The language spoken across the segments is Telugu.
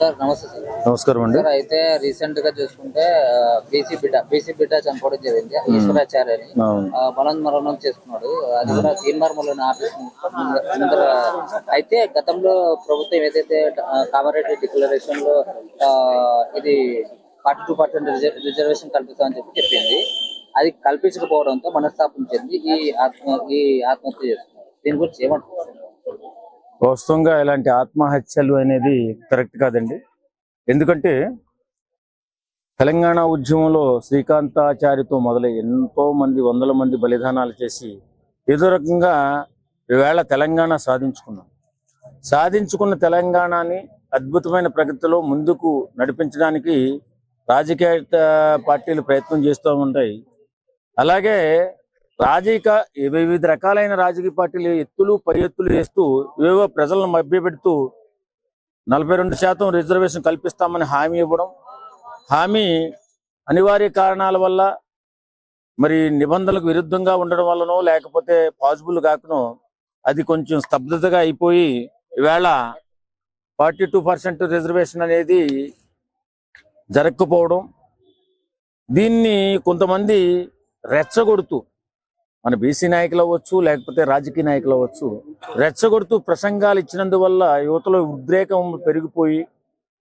సార్ నమస్తే సార్. నమస్కారం అండి. సార్ అయితే రీసెంట్గా చూసుకుంటే బీసీ బిడ్డ బీసీ బిడ్డ చనిపోవడం జరిగింది. ఈశ్వరాచార్య అని బలం మరణం చేసుకున్నాడు అది కూడా తీన్మార్మల్ ఆఫీస్ అయితే గతంలో ప్రభుత్వం ఏదైతే కామారెడ్డి డిక్లరేషన్లో ఆ, ఇది ఫార్టీ టూ పర్సెంట్ రిజర్వేషన్ కల్పిస్తామని చెప్పి చెప్పింది. అది కల్పించకపోవడంతో మనస్తాపం చెంది ఈ ఆత్మ ఈ ఆత్మహత్య చేసుకున్నారు దీని గురించి ఏమంటారు వాస్తవంగా ఇలాంటి ఆత్మహత్యలు అనేది కరెక్ట్ కాదండి. ఎందుకంటే తెలంగాణ ఉద్యమంలో శ్రీకాంతాచారితో మొదలై ఎంతో మంది వందల మంది బలిదానాలు చేసి ఏదో రకంగా ఈవేళ తెలంగాణ సాధించుకున్నాం. సాధించుకున్న తెలంగాణని అద్భుతమైన ప్రగతిలో ముందుకు నడిపించడానికి రాజకీయ పార్టీలు ప్రయత్నం చేస్తూ ఉంటాయి. అలాగే రాజకీయ వివిధ రకాలైన రాజకీయ పార్టీలు ఎత్తులు పై ఎత్తులు వేస్తూ ఏవో ప్రజలను మభ్యపెడుతూ నలభై రెండు శాతం రిజర్వేషన్ కల్పిస్తామని హామీ ఇవ్వడం హామీ అనివార్య కారణాల వల్ల మరి నిబంధనలకు విరుద్ధంగా ఉండడం వల్లనో లేకపోతే పాసిబుల్ కాకనో అది కొంచెం స్తబ్దతగా అయిపోయి ఈవేళ ఫార్టీ టూ పర్సెంట్ రిజర్వేషన్ అనేది జరగకపోవడం దీన్ని కొంతమంది రెచ్చగొడుతూ మన బీసీ నాయకులు అవ్వచ్చు లేకపోతే రాజకీయ నాయకులు అవ్వచ్చు రెచ్చగొడుతూ ప్రసంగాలు ఇచ్చినందువల్ల యువతలో ఉద్రేకం పెరిగిపోయి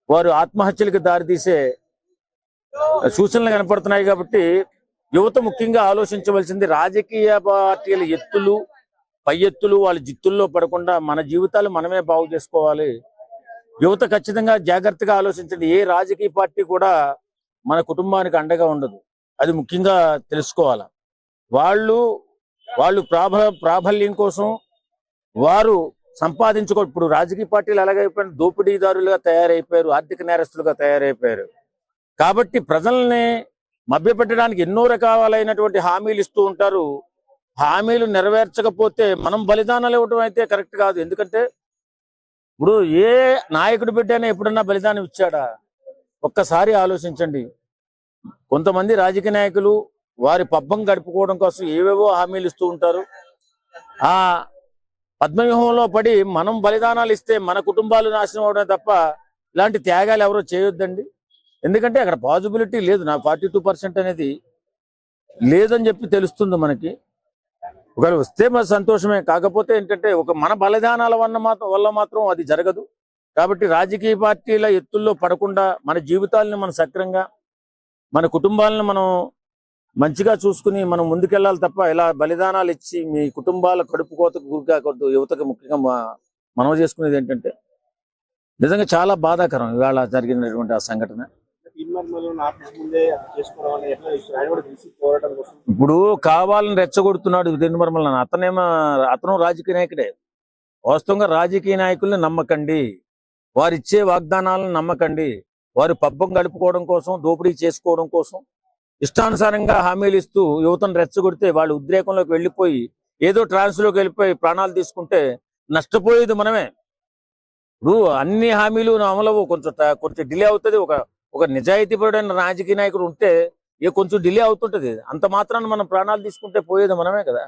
వారు ఆత్మహత్యలకు దారితీసే సూచనలు కనపడుతున్నాయి కాబట్టి యువత ముఖ్యంగా ఆలోచించవలసింది రాజకీయ పార్టీల ఎత్తులు పై ఎత్తులు వాళ్ళ జిత్తుల్లో పడకుండా మన జీవితాలు మనమే బాగు చేసుకోవాలి. యువత ఖచ్చితంగా జాగ్రత్తగా ఆలోచించండి. ఏ రాజకీయ పార్టీ కూడా మన కుటుంబానికి అండగా ఉండదు. అది ముఖ్యంగా తెలుసుకోవాలి. వాళ్ళు వాళ్ళు ప్రాబ ప్రాబల్యం కోసం వారు సంపాదించుకో ఇప్పుడు రాజకీయ పార్టీలు ఎలాగైపోయిన దోపిడీదారులుగా తయారైపోయారు ఆర్థిక నేరస్తులుగా తయారైపోయారు. కాబట్టి ప్రజల్ని మభ్యపెట్టడానికి ఎన్నో రకాలైనటువంటి హామీలు ఇస్తూ ఉంటారు. హామీలు నెరవేర్చకపోతే మనం బలిదానాలు ఇవ్వడం అయితే కరెక్ట్ కాదు. ఎందుకంటే ఇప్పుడు ఏ నాయకుడి బిడ్డైనా ఎప్పుడన్నా బలిదానం ఇచ్చాడా? ఒక్కసారి ఆలోచించండి. కొంతమంది రాజకీయ నాయకులు వారి పబ్బం గడుపుకోవడం కోసం ఏవేవో హామీలు ఇస్తూ ఉంటారు. ఆ పద్మవ్యూహంలో పడి మనం బలిదానాలు ఇస్తే మన కుటుంబాలు నాశనం అవడమే తప్ప ఇలాంటి త్యాగాలు ఎవరో చేయొద్దండి. ఎందుకంటే అక్కడ పాజిబిలిటీ లేదు. నా ఫార్టీ టూ పర్సెంట్ అనేది లేదని చెప్పి తెలుస్తుంది మనకి. ఒకవేళ వస్తే మన సంతోషమే. కాకపోతే ఏంటంటే ఒక మన బలిదానాల వల్ల మాత్రం వల్ల మాత్రం అది జరగదు. కాబట్టి రాజకీయ పార్టీల ఎత్తుల్లో పడకుండా మన జీవితాలను మనం సక్రంగా మన కుటుంబాలను మనం మంచిగా చూసుకుని మనం ముందుకెళ్ళాలి తప్ప ఇలా బలిదానాలు ఇచ్చి మీ కుటుంబాల కడుపు కోతకు గురికాకూడదు యువతకు ముఖ్యంగా మనం చేసుకునేది ఏంటంటే నిజంగా చాలా బాధాకరం ఇవాళ జరిగినటువంటి ఆ సంఘటన. ఇప్పుడు కావాలని రెచ్చగొడుతున్నాడు దినమర్మల అతనేమో అతను రాజకీయ నాయకుడే. వాస్తవంగా రాజకీయ నాయకుల్ని నమ్మకండి. వారిచ్చే వాగ్దానాలను నమ్మకండి. వారు పబ్బం గడుపుకోవడం కోసం దోపిడీ చేసుకోవడం కోసం ఇష్టానుసారంగా హామీలు ఇస్తూ యువతను రెచ్చగొడితే వాళ్ళు ఉద్రేకంలోకి వెళ్ళిపోయి ఏదో ట్రాన్స్లోకి వెళ్ళిపోయి ప్రాణాలు తీసుకుంటే నష్టపోయేది మనమే. ఇప్పుడు అన్ని హామీలు అమలవు కొంచెం కొంచెం డిలే అవుతుంది. ఒక ఒక నిజాయితీపరుడైన రాజకీయ నాయకుడు ఉంటే ఏ కొంచెం డిలే అవుతుంటది. అంత మాత్రాన్ని మనం ప్రాణాలు తీసుకుంటే పోయేది మనమే కదా.